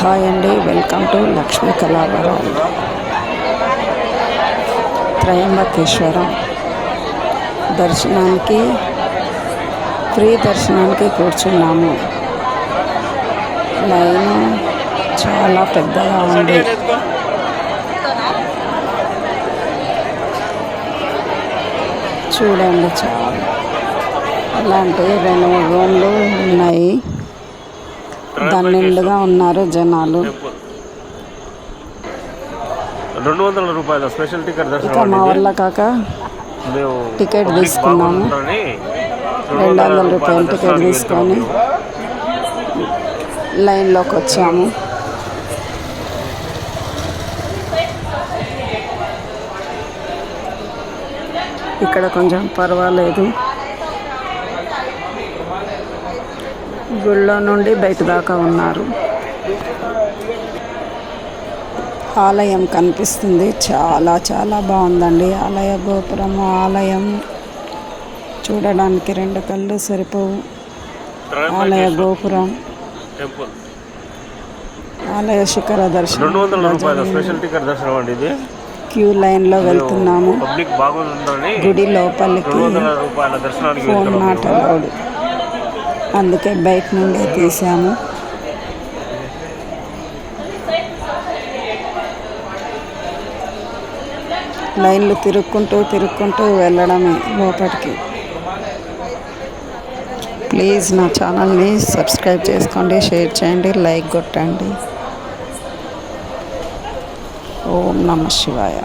Hi అండి. Welcome to Lakshmi Kalavaram. త్రయంబకేశ్వరం. దర్శనానికి free దర్శనానికి కూర్చున్నాము. లైన్ చాలా పెద్దగా ఉంది. చూడండి చాలా. అలాంటి రెండు రూమ్లు ఉన్నాయి. దాని నిండుగా ఉన్నారు జనాలు రెండు వందల రూపాయల స్పెషల్ టికెట్ ఇక మా వల్ల కాక టికెట్ తీసుకున్నాము. రెండు వందల రూపాయల టికెట్ తీసుకొని. లైన్లోకి వచ్చాము ఇక్కడ కొంచెం పర్వాలేదు గుళ్ళో నుండి బయట దాకా ఉన్నారు. ఆలయం కనిపిస్తుంది. చాలా చాలా బాగుందండి. ఆలయ గోపురము ఆలయం. చూడడానికి రెండు కళ్ళు సరిపోవు. ఆలయ గోపురం. ఆలయ శిఖర దర్శనం. ఇది. క్యూ లైన్లో వెళ్తున్నాము. పబ్లిక్ బాగుంటుందని గుడి లోపలికి ఫోన్ వెళ్తున్నాము. నాట్ అలౌడ్ అందుకే బయట నుండే తీసాము లైన్లు తిరుక్కుంటూ తిరుక్కుంటూ వెళ్ళడమే లోపలికి ప్లీజ్ నా ఛానల్ని సబ్స్క్రైబ్ చేసుకోండి షేర్ చేయండి లైక్ కొట్టండి. ఓం నమ శివాయ.